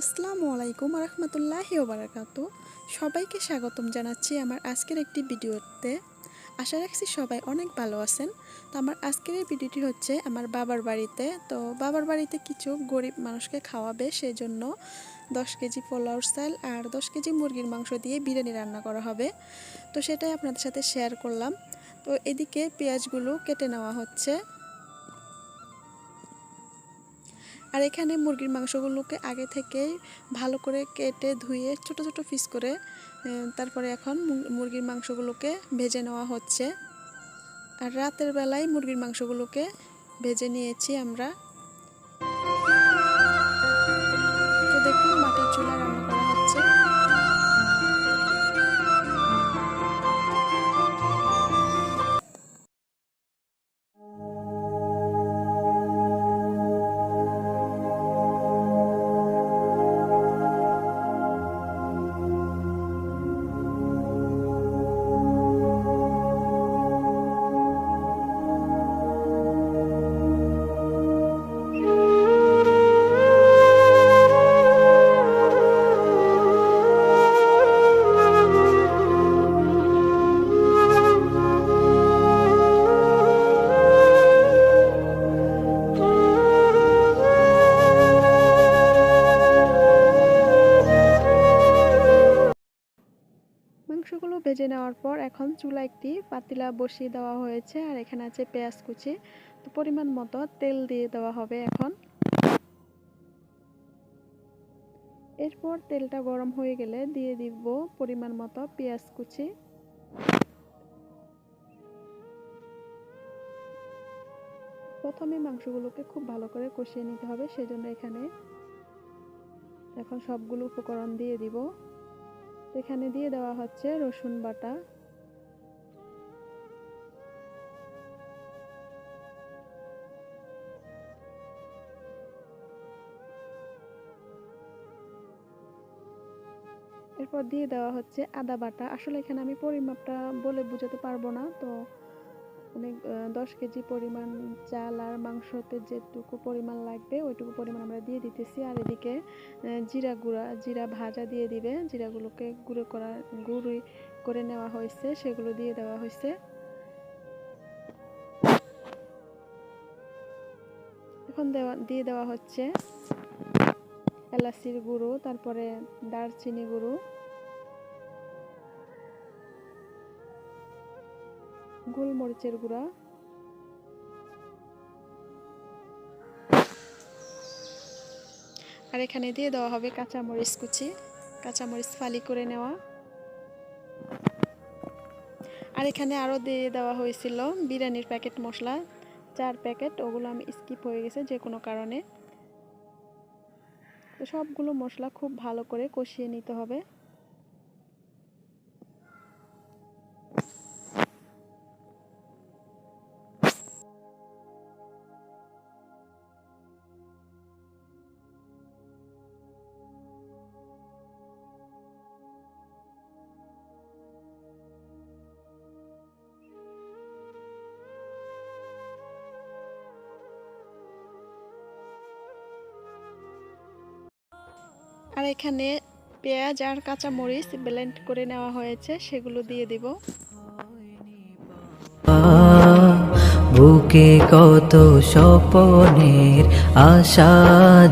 আসসালামু আলাইকুম রহমতুল্লাহ ওবরাকাতু সবাইকে স্বাগতম জানাচ্ছি আমার আজকের একটি ভিডিওতে। আশা রাখছি সবাই অনেক ভালো আছেন। তো আমার আজকের এই ভিডিওটি হচ্ছে আমার বাবার বাড়িতে। তো বাবার বাড়িতে কিছু গরিব মানুষকে খাওয়াবে সেই জন্য দশ কেজি পোলাওর চাল আর দশ কেজি মুরগির মাংস দিয়ে বিরিয়ানি রান্না করা হবে। তো সেটাই আপনাদের সাথে শেয়ার করলাম। তো এদিকে পেঁয়াজগুলো কেটে নেওয়া হচ্ছে। আর এখানে মুরগির মাংসগুলোকে আগে থেকেই ভালো করে কেটে ধুয়ে ছোট ছোট পিস করে তারপরে এখন মুরগির মাংসগুলোকে ভেজে নেওয়া হচ্ছে। আর রাতের বেলায় মুরগির মাংসগুলোকে ভেজে নিয়েছি আমরা। তো দেখুন, মাটির চুলা রান্না এখন চুলা একটি পাতিলা বসিয়ে দেওয়া হয়েছে আর এখানে আছে পেঁয়াজ কুচি। তো পরিমাণ মতো তেল দিয়ে দেওয়া হবে এখন। এরপর তেলটা গরম হয়ে গেলে দিয়ে দিব পরিমাণ মতো পেঁয়াজ কুচি। প্রথমে মাংসগুলোকে খুব ভালো করে কষিয়ে নিতে হবে, সেজন্য এখানে এখন সবগুলো উপকরণ দিয়ে দিব। এখানে দিয়ে দেওয়া হচ্ছে রসুন বাটা। এরপর দিয়ে দেওয়া হচ্ছে আদা বাটা। আসলে এখানে আমি পরিমাপটা বলে বুঝাতে পারব না। তো অনেক দশ কেজি পরিমাণ চাল আর মাংসতে যেটুকু পরিমাণ লাগবে, ওইটুকু পরিমাণ আমরা দিয়ে দিতেছি। আর এদিকে জিরা গুঁড়া, জিরা ভাজা দিয়ে দিবে। জিরাগুলোকে গুঁড়ো করা, গুঁড়ি করে নেওয়া হয়েছে, সেগুলো দিয়ে দেওয়া হয়েছে। এখন দেওয়া, দিয়ে দেওয়া হচ্ছে এলাচির গুঁড়ো, তারপরে দারচিনি গুঁড়ো। গোলমরিচের গুঁড়া। আর এখানে দিয়ে দেওয়া হবে কাঁচামরিচ কুচি, কাঁচামরিচ ফালি করে নেওয়া। আর এখানে আরও দিয়ে দেওয়া হয়েছিল বিরিয়ানির প্যাকেট মশলা। চার প্যাকেট, ওগুলো আমি স্কিপ হয়ে গেছে যে কোনো কারণে। তো সবগুলো মশলা খুব ভালো করে কষিয়ে নিতে হবে। আর এখানে পেঁয়াজ আর কাঁচা মরিচ ব্লেন্ড করে নেওয়া হয়েছে সেগুলো দিয়ে দিব। বুকে কত স্বপনের আশা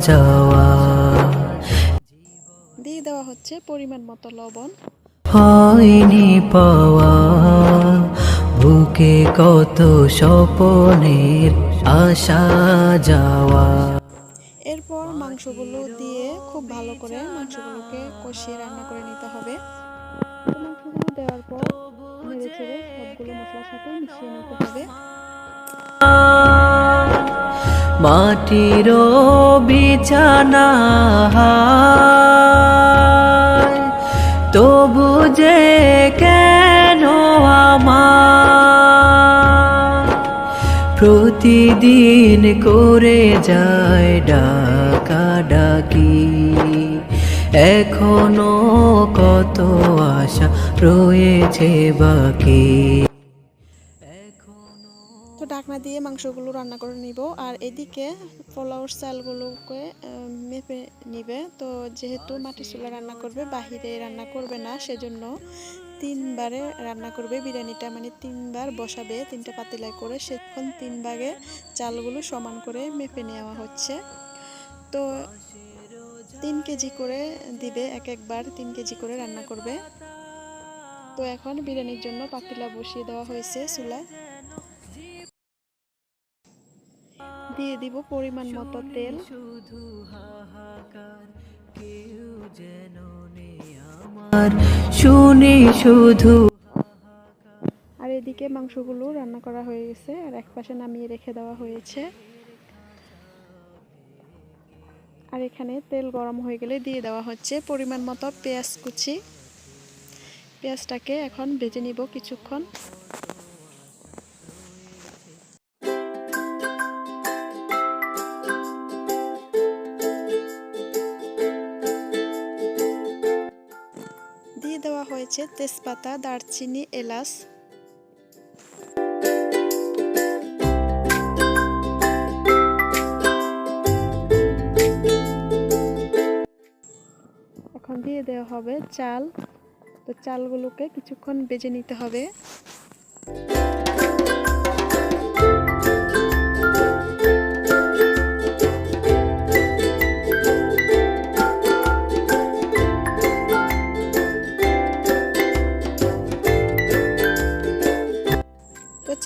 যাওয়া। দিয়ে দেওয়া হচ্ছে পরিমাণ মতো লবণ। হয়নি পাওয়া। বুকে কত স্বপনের আসা যাওয়া। মাংসগুলো দিয়ে খুব ভালো করে মাংসগুলোকে কষিয়ে রান্না করে নিতে হবে। মাংসগুলো দেওয়ার পর নেড়ে চেড়ে সবগুলো মশলার সাথে মিশিয়ে নিতে হবে। মাটির বিছানা তবু যে কেন আমার? প্রতিদিন করে যায় ডাকা ডাকি। এখনও কত আশা রয়েছে বাকি। তো ঢাকনা দিয়ে মাংসগুলো রান্না করে নিব, আর এদিকে পোলাওর চালগুলোকে মেপে নিবে। তো যেহেতু মাটি চুলা রান্না করবে, বাহিরে রান্না করবে না, সেজন্য তিনবারে রান্না করবে। বিরিয়ানিটা মানে তিনবার বসাবে, তিনটা পাতিলায় করে। সেখন তিন ভাগে চালগুলো সমান করে মেপে নেওয়া হচ্ছে। তো তিন কেজি করে দিবে, এক একবার তিন কেজি করে রান্না করবে। তো এখন বিরিয়ানির জন্য পাতিলা বসিয়ে দেওয়া হয়েছে চুলায়। দিয়ে দিব পরিমাণ মতো তেল। শুধু আর এদিকে মাংসগুলো রান্না করা হয়ে গেছে, আর এক পাশে নামিয়ে রেখে দেওয়া হয়েছে। আর এখানে তেল গরম হয়ে গেলে দিয়ে দেওয়া হচ্ছে পরিমাণ মতো পেঁয়াজ কুচি। পেঁয়াজটাকে এখন ভেজে নিব কিছুক্ষণ। দিয়ে দেওয়া হয়েছে তেজপাতা, দারচিনি, এলাচ। দিয়ে দেওয়া হবে চাল। তো চালগুলোকে কিছুক্ষণ বেজে নিতে হবে।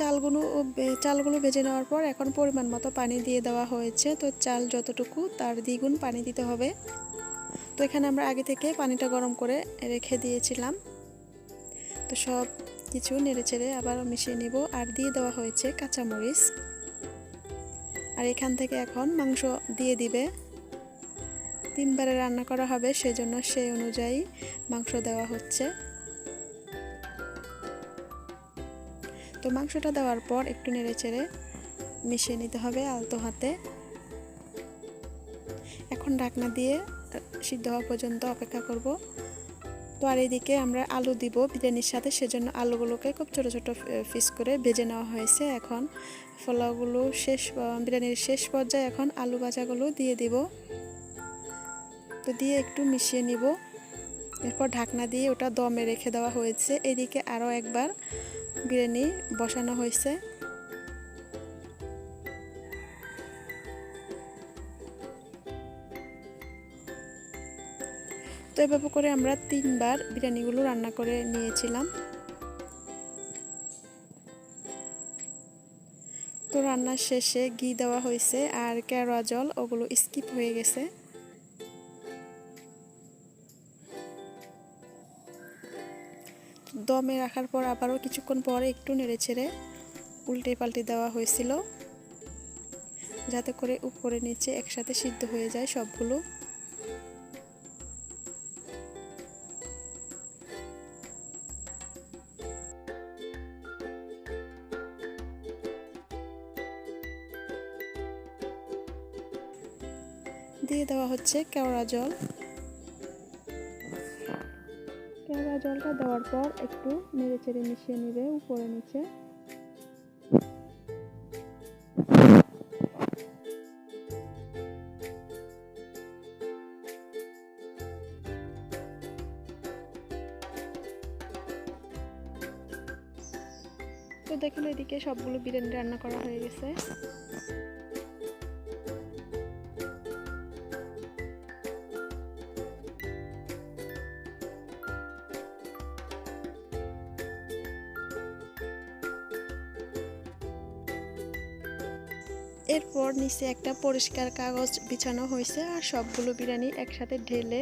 চালগুলো চালগুলো ভেজে নেওয়ার পর এখন পরিমাণ মতো পানি দিয়ে দেওয়া হয়েছে। তো চাল যতটুকু তার দ্বিগুণ পানি দিতে হবে। তো এখানে আমরা আগে থেকে পানিটা গরম করে রেখে দিয়েছিলাম। তো সব কিছু নেড়ে চেড়ে আবার মিশিয়ে নিব আর দিয়ে দেওয়া হয়েছে কাঁচামরিচ। আর এখান থেকে এখন মাংস দিয়ে দিবে। তিনবারে রান্না করা হবে, সেজন্য সেই অনুযায়ী মাংস দেওয়া হচ্ছে। তো মাংসটা দেওয়ার পর একটু নেড়ে চেড়ে মিশিয়ে নিতে হবে আলতো হাতে। এখন ঢাকনা দিয়ে সিদ্ধ হওয়া পর্যন্ত অপেক্ষা করব। তো আর এইদিকে আমরা আলু দিব বিরিয়ানির সাথে, সেজন্য আলুগুলোকে খুব ছোটো ছোটো পিস করে ভেজে নেওয়া হয়েছে এখন। ফলাগুলো শেষ বিরিয়ানির শেষ পর্যায়ে এখন আলু ভাজাগুলো দিয়ে দিব। তো দিয়ে একটু মিশিয়ে নিব। এরপর ঢাকনা দিয়ে ওটা দমে রেখে দেওয়া হয়েছে। এদিকে আরও একবার বিরিয়ানি বসানো হয়েছে। তো এভাবে করে আমরা তিনবার বিরিয়ানিগুলো রান্না করে নিয়েছিলাম। তো রান্নার শেষে ঘি দেওয়া হয়েছে আর কেওড়া জল, ওগুলো স্কিপ হয়ে গেছে। দমে রাখার পর আবারও কিছুক্ষণ পরে একটু নেড়ে ছেড়ে উল্টে পাল্টে দেওয়া হয়েছিল। যাতে করে উপরে নিচে একসাথে সিদ্ধ হয়ে যায় সবগুলো। হচ্ছে কেওড়া জল। কেওড়া জলটা দেওয়ার পর একটু নেড়ে চেড়ে মিশিয়ে নেবে উপরে নিচে। তো দেখুন এদিকে সবগুলো বিরিয়ানি রান্না করা হয়ে গেছে। নিচে একটা পরিষ্কার কাগজ বিছানো হয়েছে আর সবগুলো বিরিয়ানি একসাথে ঢেলে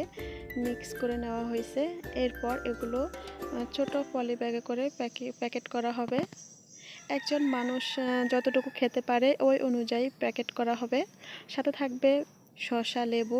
মিক্স করে নেওয়া হয়েছে। এরপর এগুলো ছোট পলি ব্যাগে করে প্যাকে, প্যাকেট করা হবে। একজন মানুষ যতটুকু খেতে পারে ওই অনুযায়ী প্যাকেট করা হবে। সাথে থাকবে শসা, লেবু।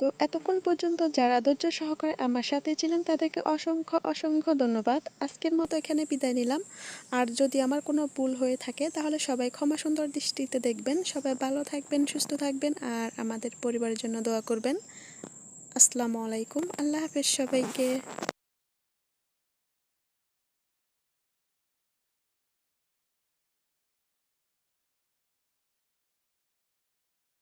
তো এতক্ষণ পর্যন্ত যারা ধৈর্য সহকারে আমার সাথে ছিলেন, তাদেরকে অসংখ্য অসংখ্য ধন্যবাদ। আজকের মতো এখানে বিদায় নিলাম। আর যদি আমার কোনো ভুল হয়ে থাকে, তাহলে সবাই ক্ষমা সুন্দর দৃষ্টিতে দেখবেন। সবাই ভালো থাকবেন, সুস্থ থাকবেন, আর আমাদের পরিবারের জন্য দোয়া করবেন। আসসালামু আলাইকুম। আল্লাহ হাফেজ সবাইকে।